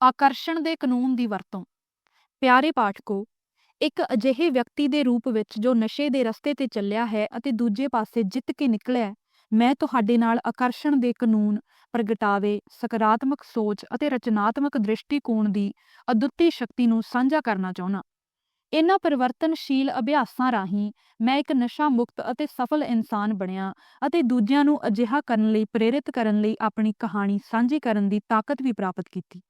ਆਕਰਸ਼ਣ ਦੇ ਕਾਨੂੰਨ ਦੀ ਵਰਤੋਂ। ਪਿਆਰੇ ਪਾਠਕੋ, ਇੱਕ ਅਜਿਹੇ ਵਿਅਕਤੀ ਦੇ ਰੂਪ ਵਿੱਚ ਜੋ ਨਸ਼ੇ ਦੇ ਰਸਤੇ ਤੇ ਚੱਲਿਆ ਹੈ ਅਤੇ ਦੂਜੇ ਪਾਸੇ ਜਿੱਤ ਕੇ ਨਿਕਲਿਆ ਮੈਂ ਤੁਹਾਡੇ ਨਾਲ ਆਕਰਸ਼ਣ ਦੇ ਕਾਨੂੰਨ, ਪ੍ਰਗਟਾਵੇ, ਸਕਾਰਾਤਮਕ ਸੋਚ ਅਤੇ ਰਚਨਾਤਮਕ ਦ੍ਰਿਸ਼ਟੀਕੋਣ ਦੀ ਅਦੁੱਤੀ ਸ਼ਕਤੀ ਨੂੰ ਸਾਂਝਾ ਕਰਨਾ ਚਾਹੁੰਦਾ ਇਹਨਾਂ ਪਰਿਵਰਤਨਸ਼ੀਲ ਅਭਿਆਸਾਂ ਰਾਹੀਂ ਮੈਂ ਇੱਕ ਨਸ਼ਾ ਮੁਕਤ ਅਤੇ ਸਫਲ ਇਨਸਾਨ ਬਣਿਆ ਅਤੇ ਦੂਜਿਆਂ ਨੂੰ ਅਜਿਹਾ ਕਰਨ ਲਈ ਪ੍ਰੇਰਿਤ ਕਰਨ ਲਈ ਆਪਣੀ ਕਹਾਣੀ ਸਾਂਝੀ ਕਰਨ ਦੀ ਤਾਕਤ ਵੀ ਪ੍ਰਾਪਤ ਕੀਤੀ।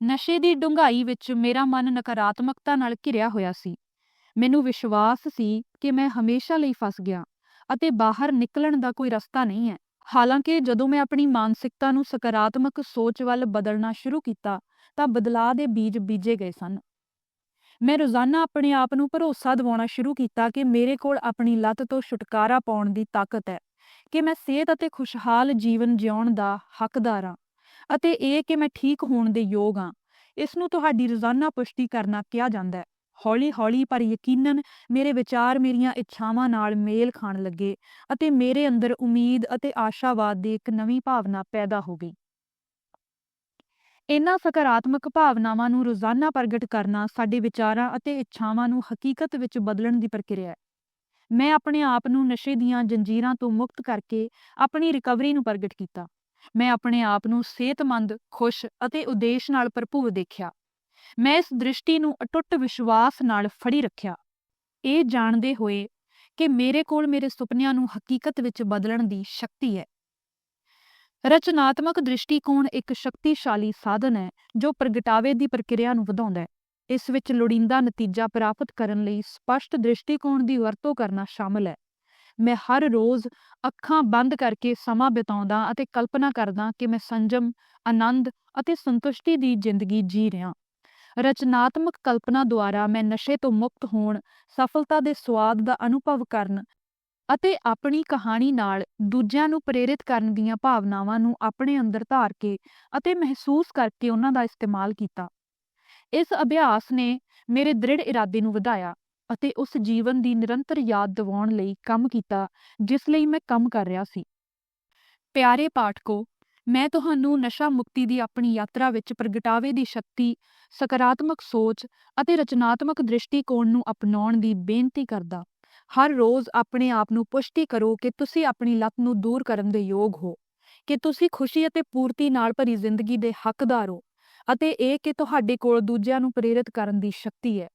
ਨਸ਼ੇ ਦੀ ਡੂੰਘਾਈ ਵਿੱਚ ਮੇਰਾ ਮਨ ਨਕਾਰਾਤਮਕਤਾ ਨਾਲ ਘਿਰਿਆ ਹੋਇਆ ਸੀ। ਮੈਨੂੰ ਵਿਸ਼ਵਾਸ ਸੀ ਕਿ ਮੈਂ ਹਮੇਸ਼ਾ ਲਈ ਫਸ ਗਿਆ ਅਤੇ ਬਾਹਰ ਨਿਕਲਣ ਦਾ ਕੋਈ ਰਸਤਾ ਨਹੀਂ ਹੈ। ਹਾਲਾਂਕਿ ਜਦੋਂ ਮੈਂ ਆਪਣੀ ਮਾਨਸਿਕਤਾ ਨੂੰ ਸਕਾਰਾਤਮਕ ਸੋਚ ਵੱਲ ਬਦਲਣਾ ਸ਼ੁਰੂ ਕੀਤਾ, ਤਾਂ ਬਦਲਾਅ ਦੇ ਬੀਜ ਬੀਜੇ ਗਏ ਸਨ। ਮੈਂ ਰੋਜ਼ਾਨਾ ਆਪਣੇ ਆਪ ਨੂੰ ਭਰੋਸਾ ਦਿਵਾਉਣਾ ਸ਼ੁਰੂ ਕੀਤਾ ਕਿ ਮੇਰੇ ਕੋਲ ਆਪਣੀ ਲੱਤ ਤੋਂ ਛੁਟਕਾਰਾ ਪਾਉਣ ਦੀ ਤਾਕਤ ਹੈ, ਕਿ ਮੈਂ ਸਿਹਤ ਅਤੇ ਖੁਸ਼ਹਾਲ ਜੀਵਨ ਜਿਉਣ ਦਾ ਹੱਕਦਾਰ ਹਾਂ। ਅਤੇ ਇਹ ਕਿ ਮੈਂ ਠੀਕ ਹੋਣ ਦੇ ਯੋਗ ਹਾਂ। ਇਸ ਨੂੰ ਤੁਹਾਡੀ ਰੋਜ਼ਾਨਾ ਪੁਸ਼ਟੀ ਕਰਨਾ ਕਿਹਾ ਜਾਂਦਾ ਹੈ। ਹੌਲੀ-ਹੌਲੀ ਪਰ ਯਕੀਨਨ ਮੇਰੇ ਵਿਚਾਰ ਮੇਰੀਆਂ ਇੱਛਾਵਾਂ ਨਾਲ ਮੇਲ ਖਾਣ ਲੱਗੇ ਅਤੇ ਮੇਰੇ ਅੰਦਰ ਉਮੀਦ ਅਤੇ ਆਸ਼ਾਵਾਦ ਦੀ ਇੱਕ ਨਵੀਂ ਭਾਵਨਾ ਪੈਦਾ ਹੋ ਗਈ। ਇਹਨਾਂ ਸਕਾਰਾਤਮਕ ਭਾਵਨਾਵਾਂ ਨੂੰ ਰੋਜ਼ਾਨਾ ਪ੍ਰਗਟ ਕਰਨਾ ਸਾਡੇ ਵਿਚਾਰਾਂ ਅਤੇ ਇੱਛਾਵਾਂ ਨੂੰ ਹਕੀਕਤ ਵਿੱਚ ਬਦਲਣ ਦੀ ਪ੍ਰਕਿਰਿਆ ਹੈ। ਮੈਂ ਆਪਣੇ ਆਪ ਨੂੰ ਨਸ਼ੇ ਦੀਆਂ ਜੰਜੀਰਾਂ ਤੋਂ ਮੁਕਤ ਕਰਕੇ ਆਪਣੀ ਰਿਕਵਰੀ ਨੂੰ ਪ੍ਰਗਟ ਕੀਤਾ। ਮੈਂ ਆਪਣੇ ਆਪ ਨੂੰ ਸਿਹਤਮੰਦ, ਖੁਸ਼ ਅਤੇ ਉਦੇਸ਼ ਨਾਲ ਭਰਪੂਰ ਦੇਖਿਆ। ਮੈਂ ਇਸ ਦ੍ਰਿਸ਼ਟੀ ਨੂੰ ਅਟੁੱਟ ਵਿਸ਼ਵਾਸ ਨਾਲ ਫੜੀ ਰੱਖਿਆ। ਇਹ ਜਾਣਦੇ ਹੋਏ ਕਿ ਮੇਰੇ ਕੋਲ ਮੇਰੇ ਸੁਪਨਿਆਂ ਨੂੰ ਹਕੀਕਤ ਵਿੱਚ ਬਦਲਣ ਦੀ ਸ਼ਕਤੀ ਹੈ। ਰਚਨਾਤਮਕ ਦ੍ਰਿਸ਼ਟੀਕੋਣ ਇੱਕ ਸ਼ਕਤੀਸ਼ਾਲੀ ਸਾਧਨ ਹੈ ਜੋ ਪ੍ਰਗਟਾਵੇ ਦੀ ਪ੍ਰਕਿਰਿਆ ਨੂੰ ਵਧਾਉਂਦਾ ਹੈ। ਇਸ ਵਿੱਚ ਲੋੜੀਂਦਾ ਨਤੀਜਾ ਪ੍ਰਾਪਤ ਕਰਨ ਲਈ ਸਪਸ਼ਟ ਦ੍ਰਿਸ਼ਟੀਕੋਣ ਦੀ ਵਰਤੋਂ ਕਰਨਾ ਸ਼ਾਮਲ ਹੈ। ਮੈਂ ਹਰ ਰੋਜ਼ ਅੱਖਾਂ ਬੰਦ ਕਰਕੇ ਸਮਾਂ ਬਿਤਾਉਂਦਾ ਅਤੇ ਕਲਪਨਾ ਕਰਦਾ ਕਿ ਮੈਂ ਸੰਜਮ, ਆਨੰਦ ਅਤੇ ਸੰਤੁਸ਼ਟੀ ਦੀ ਜ਼ਿੰਦਗੀ ਜੀ ਰਿਹਾ। ਰਚਨਾਤਮਕ ਕਲਪਨਾ ਦੁਆਰਾ ਮੈਂ ਨਸ਼ੇ ਤੋਂ ਮੁਕਤ ਹੋਣ, ਸਫਲਤਾ ਦੇ ਸੁਆਦ ਦਾ ਅਨੁਭਵ ਕਰਨ ਅਤੇ ਆਪਣੀ ਕਹਾਣੀ ਨਾਲ ਦੂਜਿਆਂ ਨੂੰ ਪ੍ਰੇਰਿਤ ਕਰਨ ਦੀਆਂ ਭਾਵਨਾਵਾਂ ਨੂੰ ਆਪਣੇ ਅੰਦਰ ਧਾਰ ਕੇ ਅਤੇ ਮਹਿਸੂਸ ਕਰਕੇ ਉਹਨਾਂ ਦਾ ਇਸਤੇਮਾਲ ਕੀਤਾ। ਇਸ ਅਭਿਆਸ ਨੇ ਮੇਰੇ ਦ੍ਰਿੜ ਇਰਾਦੇ ਨੂੰ ਵਧਾਇਆ। ਅਤੇ ਉਸ ਜੀਵਨ ਦੀ ਨਿਰੰਤਰ ਯਾਦ ਦਿਵਾਉਣ ਲਈ ਕੰਮ ਕੀਤਾ, ਜਿਸ ਲਈ ਮੈਂ ਕੰਮ ਕਰ ਰਿਹਾ ਸੀ। ਪਿਆਰੇ ਪਾਠਕੋ, ਮੈਂ ਤੁਹਾਨੂੰ ਨਸ਼ਾ ਮੁਕਤੀ ਦੀ ਆਪਣੀ ਯਾਤਰਾ ਵਿੱਚ ਪ੍ਰਗਟਾਵੇ ਦੀ ਸ਼ਕਤੀ, ਸਕਾਰਾਤਮਕ ਸੋਚ ਅਤੇ ਰਚਨਾਤਮਕ ਦ੍ਰਿਸ਼ਟੀਕੋਣ ਨੂੰ ਅਪਣਾਉਣ ਦੀ ਬੇਨਤੀ ਕਰਦਾ। ਹਰ ਰੋਜ਼ ਆਪਣੇ ਆਪ ਨੂੰ ਪੁਸ਼ਟੀ ਕਰੋ ਕਿ ਤੁਸੀਂ ਆਪਣੀ ਲੱਤ ਨੂੰ ਦੂਰ ਕਰਨ ਦੇ ਯੋਗ ਹੋ, ਕਿ ਤੁਸੀਂ ਖੁਸ਼ੀ ਅਤੇ ਪੂਰਤੀ ਨਾਲ ਭਰੀ ਜ਼ਿੰਦਗੀ ਦੇ ਹੱਕਦਾਰ ਹੋ ਅਤੇ ਇਹ ਕਿ ਤੁਹਾਡੇ ਕੋਲ ਦੂਜਿਆਂ ਨੂੰ ਪ੍ਰੇਰਿਤ ਕਰਨ ਦੀ ਸ਼ਕਤੀ ਹੈ।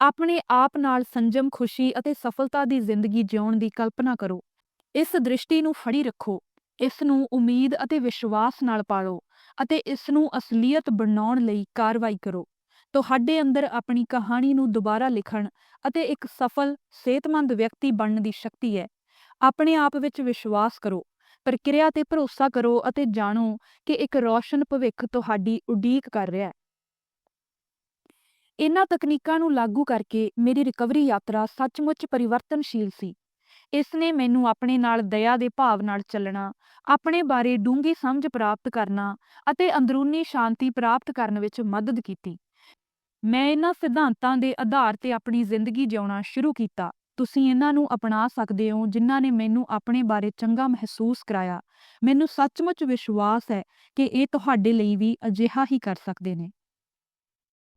ਆਪਣੇ ਆਪ ਨਾਲ ਸੰਜਮ ਖੁਸ਼ੀ ਅਤੇ ਸਫਲਤਾ ਦੀ ਜ਼ਿੰਦਗੀ ਜਿਉਣ ਦੀ ਕਲਪਨਾ ਕਰੋ। ਇਸ ਦ੍ਰਿਸ਼ਟੀ ਨੂੰ ਫੜੀ ਰੱਖੋ। ਇਸ ਨੂੰ ਉਮੀਦ ਅਤੇ ਵਿਸ਼ਵਾਸ ਨਾਲ ਪਾਲੋ ਅਤੇ ਇਸ ਨੂੰ ਅਸਲੀਅਤ ਬਣਾਉਣ ਲਈ ਕਾਰਵਾਈ ਕਰੋ। ਤੁਹਾਡੇ ਅੰਦਰ ਆਪਣੀ ਕਹਾਣੀ ਨੂੰ ਦੁਬਾਰਾ ਲਿਖਣ ਅਤੇ ਇੱਕ ਸਫਲ, ਸਿਹਤਮੰਦ ਵਿਅਕਤੀ ਬਣਨ ਦੀ ਸ਼ਕਤੀ ਹੈ। ਆਪਣੇ ਆਪ ਵਿੱਚ ਵਿਸ਼ਵਾਸ ਕਰੋ, ਪ੍ਰਕਿਰਿਆ ਤੇ ਭਰੋਸਾ ਕਰੋ ਅਤੇ ਜਾਣੋ ਕਿ ਇੱਕ ਰੌਸ਼ਨ ਭਵਿੱਖ ਤੁਹਾਡੀ ਉਡੀਕ ਕਰ ਰਿਹਾ ਹੈ। ਇਹਨਾਂ ਤਕਨੀਕਾਂ ਨੂੰ ਲਾਗੂ ਕਰਕੇ ਮੇਰੀ ਰਿਕਵਰੀ ਯਾਤਰਾ ਸੱਚਮੁੱਚ ਪਰਿਵਰਤਨਸ਼ੀਲ ਸੀ। ਇਸ ਨੇ ਮੈਨੂੰ ਆਪਣੇ ਨਾਲ ਦਇਆ ਦੇ ਭਾਵ ਨਾਲ ਚੱਲਣਾ, ਆਪਣੇ ਬਾਰੇ ਡੂੰਘੀ ਸਮਝ ਪ੍ਰਾਪਤ ਕਰਨਾ ਅਤੇ ਅੰਦਰੂਨੀ ਸ਼ਾਂਤੀ ਪ੍ਰਾਪਤ ਕਰਨ ਵਿੱਚ ਮਦਦ ਕੀਤੀ। ਮੈਂ ਇਹਨਾਂ ਸਿਧਾਂਤਾਂ ਦੇ ਆਧਾਰ ਤੇ ਆਪਣੀ ਜ਼ਿੰਦਗੀ ਜਿਉਣਾ ਸ਼ੁਰੂ ਕੀਤਾ। ਤੁਸੀਂ ਇਹਨਾਂ ਨੂੰ ਅਪਣਾ ਸਕਦੇ ਹੋ ਜਿਨ੍ਹਾਂ ਨੇ ਮੈਨੂੰ ਆਪਣੇ ਬਾਰੇ ਚੰਗਾ ਮਹਿਸੂਸ ਕਰਾਇਆ। ਮੈਨੂੰ ਸੱਚਮੁੱਚ ਵਿਸ਼ਵਾਸ ਹੈ ਕਿ ਇਹ ਤੁਹਾਡੇ ਲਈ ਵੀ ਅਜਿਹਾ ਹੀ ਕਰ ਸਕਦੇ ਨੇ।